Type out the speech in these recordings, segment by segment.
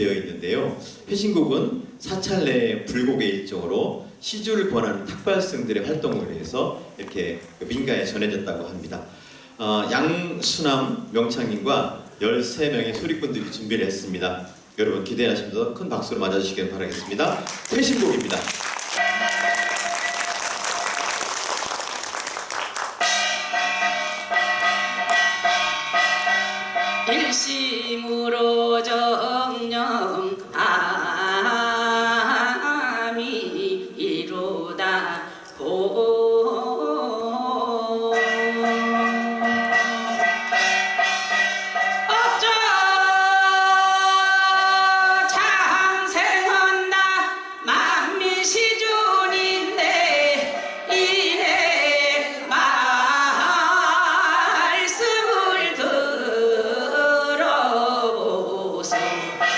되어 있는데요. 회신곡은 사찰내 불곡의 일종으로 시주를 권하는 탁발승들의 활동을 위해서 이렇게 그 민가에 전해졌다고 합니다. 어, 양순남 명창인과 13명의 소리꾼들이 준비를 했습니다. 여러분 기대하시면서 큰 박수로 맞아주시길 바라겠습니다. 회신곡입니다. Amém.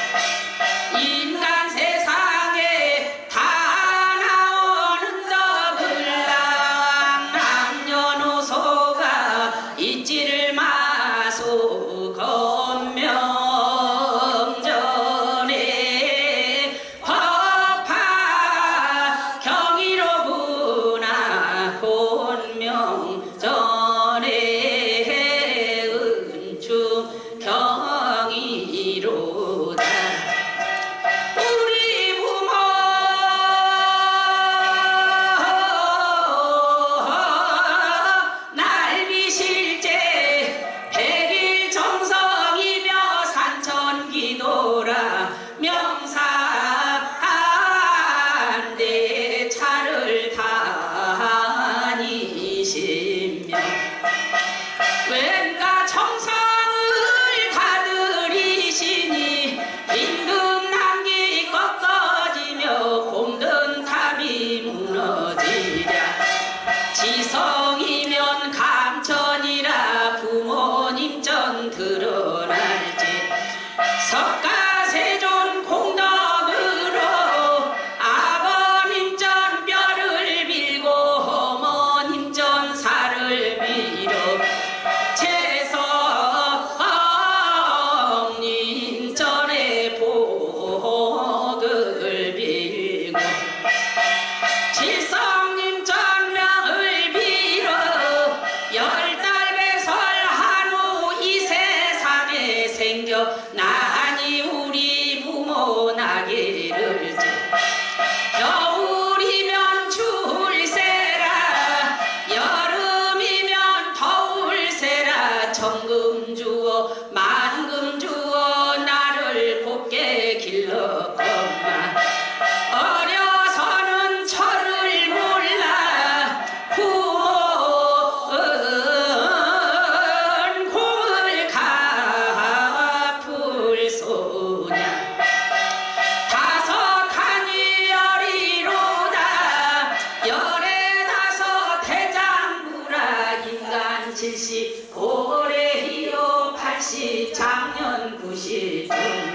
생겨. 나니 다시 작년 구시중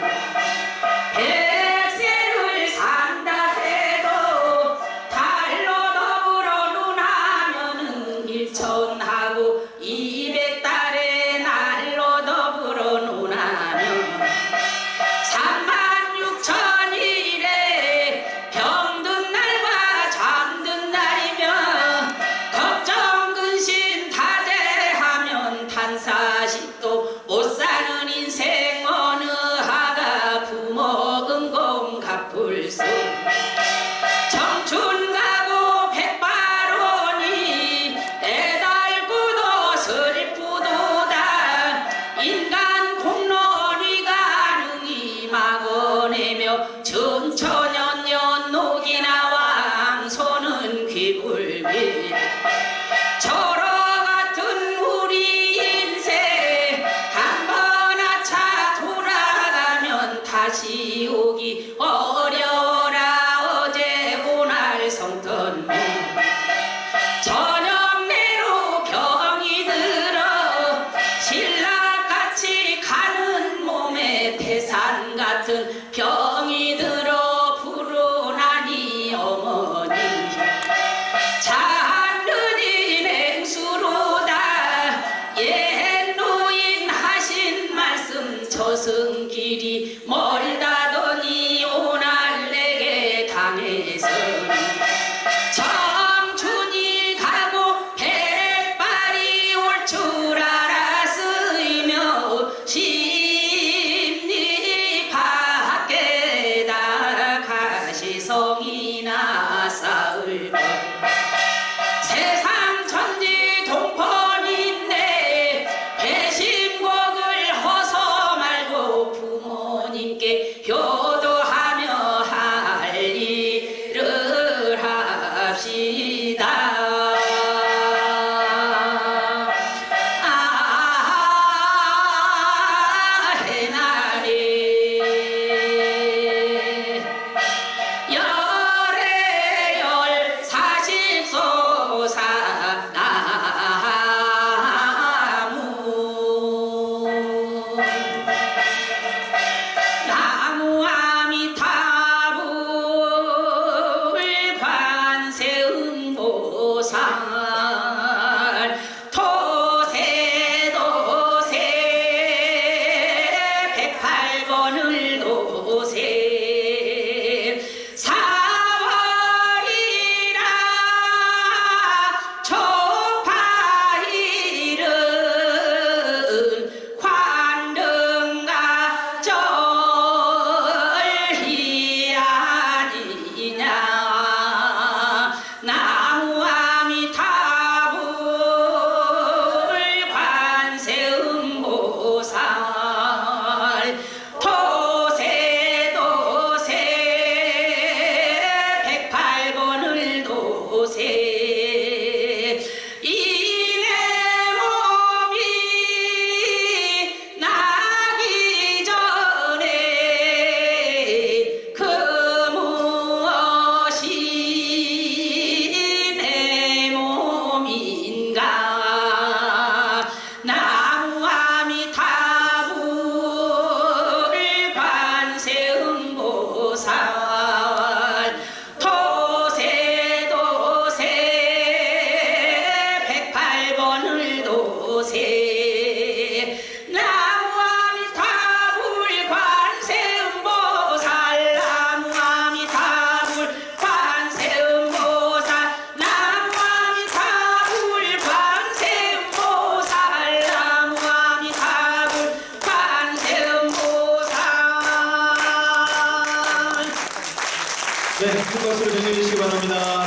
저승길이 멀 백팔번을 도세 나무아미 타불 관세음보살 나무아미 타불 관세음보살 나무아미 타불 관세음보살 나무아미 타불 관세음보살 네, 큰 박수로 정해 주시기 바랍니다. 예.